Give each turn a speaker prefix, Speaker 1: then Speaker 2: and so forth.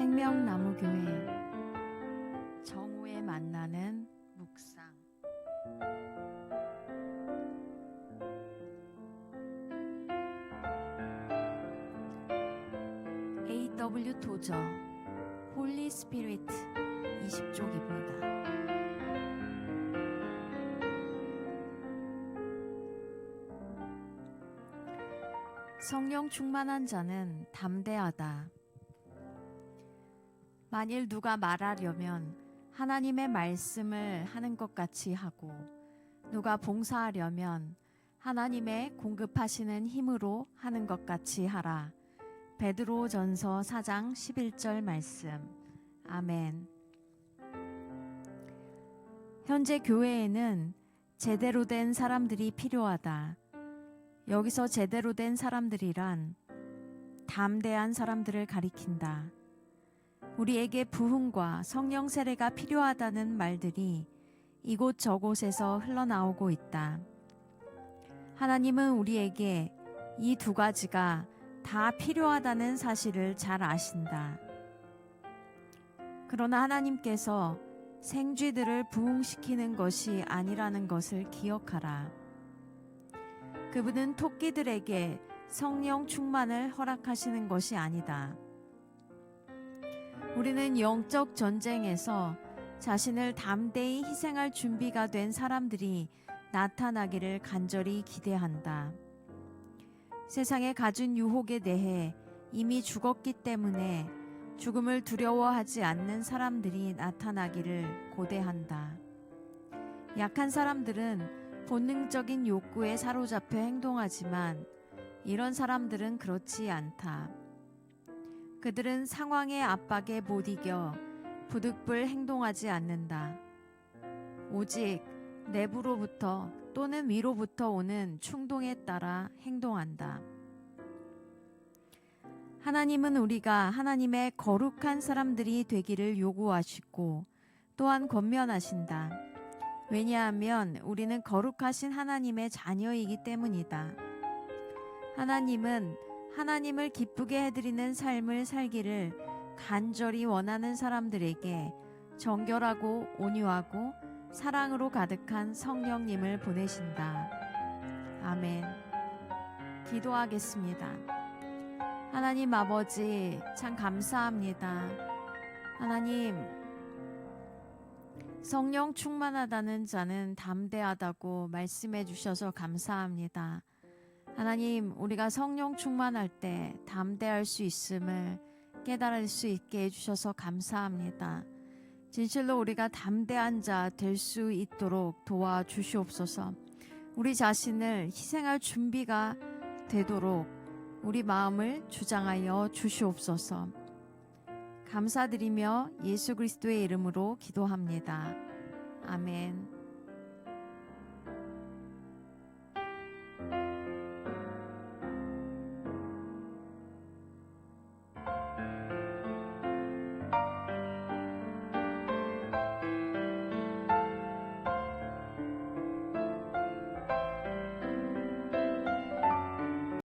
Speaker 1: 생명나무 교회 정오에 만나는 묵상 A.W. 도저 홀리 스피릿 20쪽입니다. 성령 충만한 자는 담대하다. 만일 누가 말하려면 하나님의 말씀을 하는 것 같이 하고 누가 봉사하려면 하나님의 공급하시는 힘으로 하는 것 같이 하라. 베드로 전서 4장 11절 말씀. 아멘. 현재 교회에는 제대로 된 사람들이 필요하다. 여기서 제대로 된 사람들이란 담대한 사람들을 가리킨다. 우리에게 부흥과 성령 세례가 필요하다는 말들이 이곳 저곳에서 흘러나오고 있다. 하나님은 우리에게 이 두 가지가 다 필요하다는 사실을 잘 아신다. 그러나 하나님께서 생쥐들을 부흥시키는 것이 아니라는 것을 기억하라. 그분은 토끼들에게 성령 충만을 허락하시는 것이 아니다. 우리는 영적 전쟁에서 자신을 담대히 희생할 준비가 된 사람들이 나타나기를 간절히 기대한다. 세상에 가진 유혹에 대해 이미 죽었기 때문에 죽음을 두려워하지 않는 사람들이 나타나기를 고대한다. 약한 사람들은 본능적인 욕구에 사로잡혀 행동하지만 이런 사람들은 그렇지 않다. 그들은 상황의 압박에 못 이겨 부득불 행동하지 않는다. 오직 내부로부터 또는 위로부터 오는 충동에 따라 행동한다. 하나님은 우리가 하나님의 거룩한 사람들이 되기를 요구하시고 또한 권면하신다. 왜냐하면 우리는 거룩하신 하나님의 자녀이기 때문이다. 하나님은 하나님을 기쁘게 해드리는 삶을 살기를 간절히 원하는 사람들에게 정결하고 온유하고 사랑으로 가득한 성령님을 보내신다. 아멘. 기도하겠습니다. 하나님 아버지, 참 감사합니다. 하나님, 성령 충만하다는 자는 담대하다고 말씀해 주셔서 감사합니다. 하나님, 우리가 성령 충만할 때 담대할 수 있음을 깨달을 수 있게 해주셔서 감사합니다. 진실로 우리가 담대한 자 될 수 있도록 도와주시옵소서. 우리 자신을 희생할 준비가 되도록 우리 마음을 주장하여 주시옵소서. 감사드리며 예수 그리스도의 이름으로 기도합니다. 아멘.